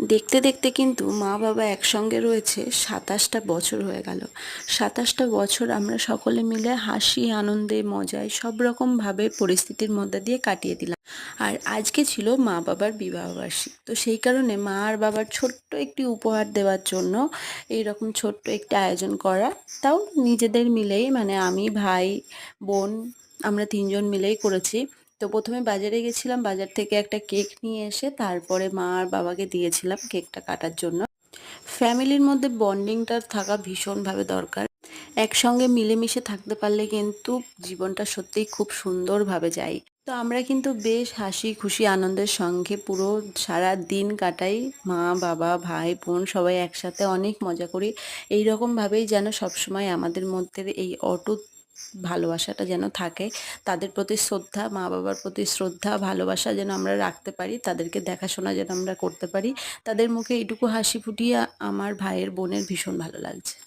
দেখতে দেখতে কিন্তু মা বাবা একসঙ্গে রয়েছে, সাতাশটা বছর হয়ে গেল। সাতাশটা বছর আমরা সকলে মিলে হাসি, আনন্দে, মজায় সব রকমভাবে পরিস্থিতির মধ্যে দিয়ে কাটিয়ে দিলাম। আর আজকে ছিল মা বাবার বিবাহবার্ষিক। তো সেই কারণে মা আর বাবার ছোট্ট একটি উপহার দেওয়ার জন্য এই রকম ছোট্ট একটি আয়োজন করা, তাও নিজেদের মিলেই মানে আমি, ভাই, বোন, আমরা তিনজন মিলেই করেছি। তো প্রথমে বাজারে গেছিলাম, বাজার থেকে একটা কেক নিয়ে এসে তারপরে মা আর বাবাকে দিয়েছিলাম কেকটা কাটার জন্য। ফ্যামিলির মধ্যে বন্ডিংটা থাকা ভীষণভাবে দরকার। একসঙ্গে মিলেমিশে থাকতে পারলে কিন্তু জীবনটা সত্যিই খুব সুন্দরভাবে যায়। তো আমরা কিন্তু বেশ হাসি খুশি আনন্দের সঙ্গে পুরো সারা দিন কাটাই। মা, বাবা, ভাই, বোন সবাই একসাথে অনেক মজা করি। এই রকমভাবেই যেন সবসময় আমাদের মধ্যে এই অটুট ভালোবাসাটা যেন থাকে। তাদের প্রতি শ্রদ্ধা মা বাবার প্রতি শ্রদ্ধা, ভালোবাসা যেন আমরা রাখতে পারি, তাদেরকে দেখাশোনা যেন আমরা করতে পারি। তাদের মুখে এটুকু হাসি ফুটিয়ে আমার ভাইয়ের বোনের ভীষণ ভালো লাগছে।